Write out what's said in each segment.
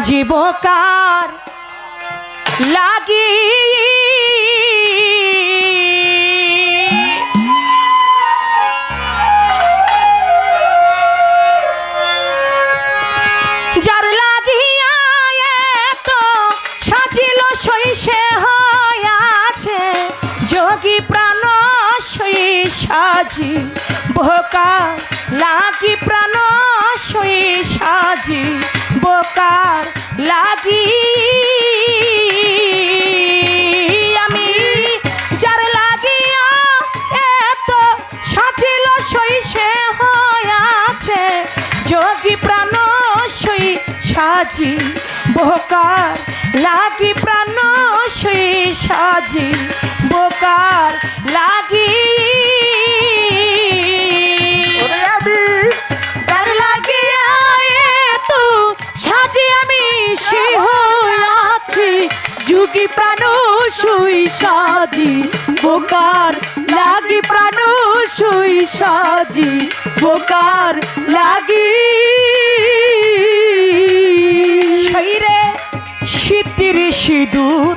সাজিবকার লাগি? লাগিয়া সাজিল সই সাজি বোকা লাগি প্রাণ সই সাজি বোকার লাগি। আমি যার লাগিয়া এত সাজিল শৈশে হয়াছে যোগী প্রাণ সই সাজি বোকার লাগি, প্রাণ সই সাজি বোকার লাগি। সিংহ আছি। যুগি প্রাণ সুই সাজি। বোকার লাগি প্রাণ শুই সাজি। বোকার লাগি। শৈরে শীতির সিঁদুর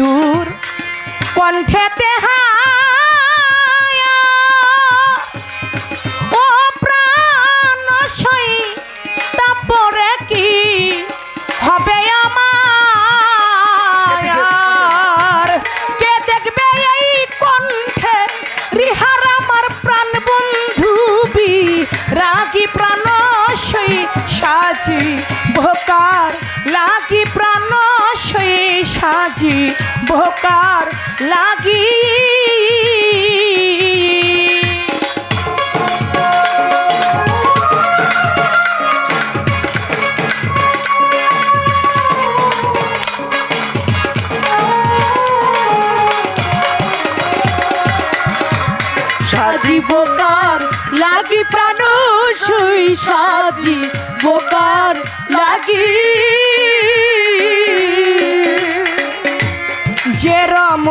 সিঁদুর কণ্ঠেতে ও প্রাণ সই তারপরে কি হবে আমার কে দেখবে এই কণ্ঠে রিহার আমার প্রাণ বন্ধু বি রাগি প্রাণ সই সাজি সাজি ভোকার লাগি। সাজি বোকার লাগি প্রাণ সুই সাজি বোকার লাগি।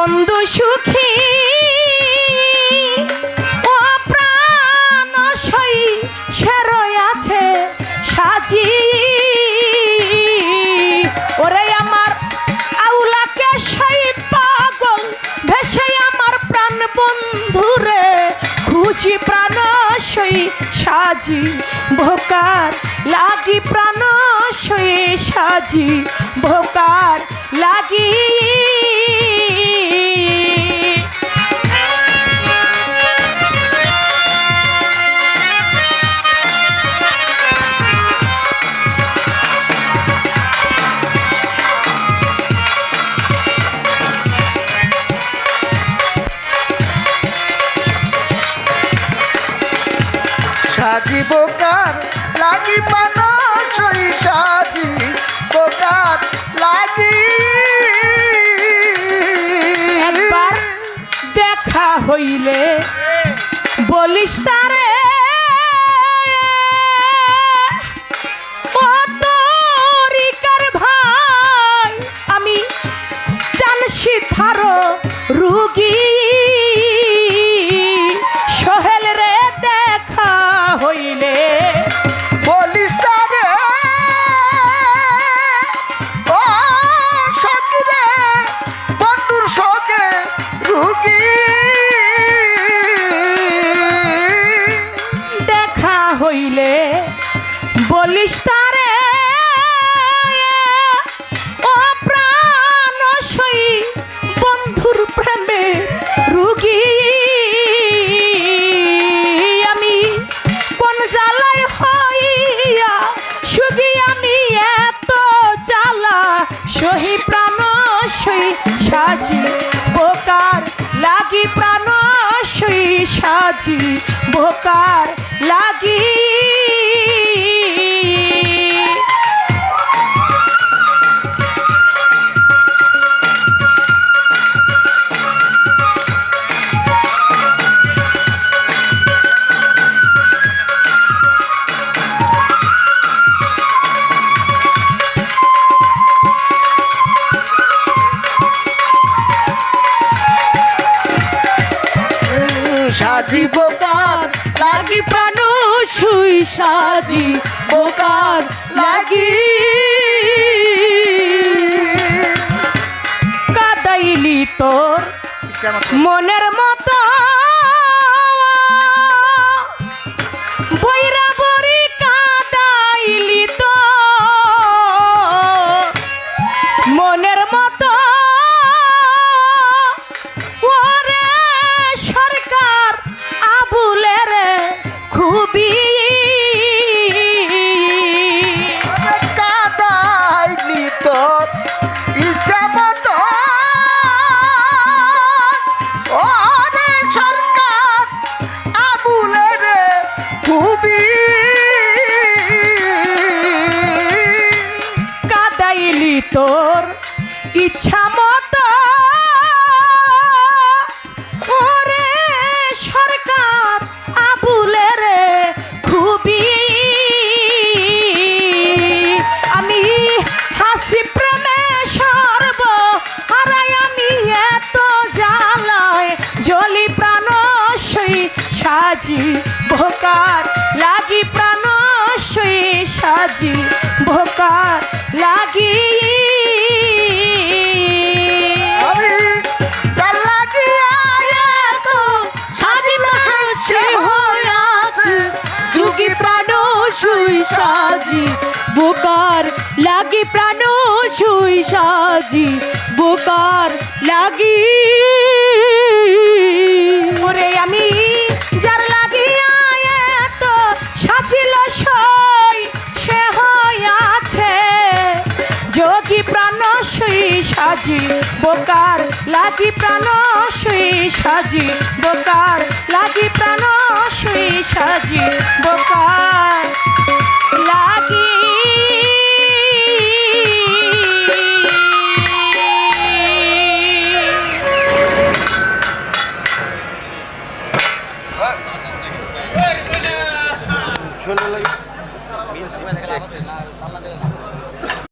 বন্ধু সুখী ও প্রাণ সই সে রয়াছে সাজি। ওরে আমার আউলাকে সই পাগল ভেসে আমার প্রাণ বন্ধুরে খুশি প্রাণ সই সাজি। ভোকার লাগি প্রাণ সই সাজি। ভোকার লাগি está সাজি বোকার লাগি প্রাণ সুই সাজি বোকার লাগি। কাদাইলি তোর মনের মতো সাজি ভোকার লাগি প্রাণ সই সাজি ভোকার লাগি। সাজি বোকার লাগি প্রাণ সুই সাজি বোকার লাগি। ওরে আমি যার লাগিয়া এত সাজিল সই, সে হইয়াছে। যোগী প্রাণ সুই সাজি, বোকার লাগি প্রাণ সুই সাজি, বোকার লাগি প্রাণ সুই সাজি, বোকার